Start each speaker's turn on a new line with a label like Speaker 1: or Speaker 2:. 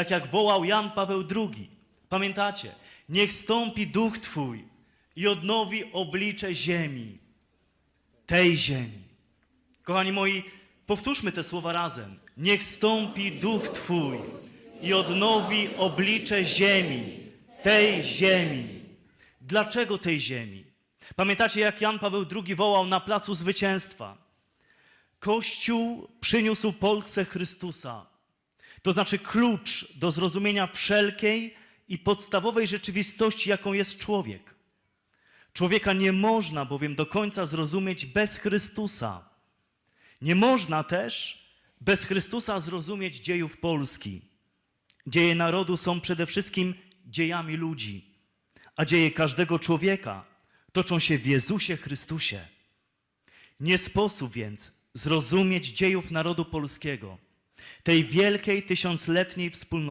Speaker 1: Tak jak wołał Jan Paweł II. Pamiętacie? Niech stąpi duch Twój i odnowi oblicze ziemi. Tej ziemi. Kochani moi, powtórzmy te słowa razem. Niech stąpi duch Twój i odnowi oblicze ziemi. Tej ziemi. Dlaczego tej ziemi? Pamiętacie, jak Jan Paweł II wołał na placu zwycięstwa? Kościół przyniósł Polsce Chrystusa. To znaczy klucz do zrozumienia wszelkiej i podstawowej rzeczywistości, jaką jest człowiek. Człowieka nie można bowiem do końca zrozumieć bez Chrystusa. Nie można też bez Chrystusa zrozumieć dziejów Polski. Dzieje narodu są przede wszystkim dziejami ludzi, a dzieje każdego człowieka toczą się w Jezusie Chrystusie. Nie sposób więc zrozumieć dziejów narodu polskiego, tej wielkiej tysiącletniej wspólnoty.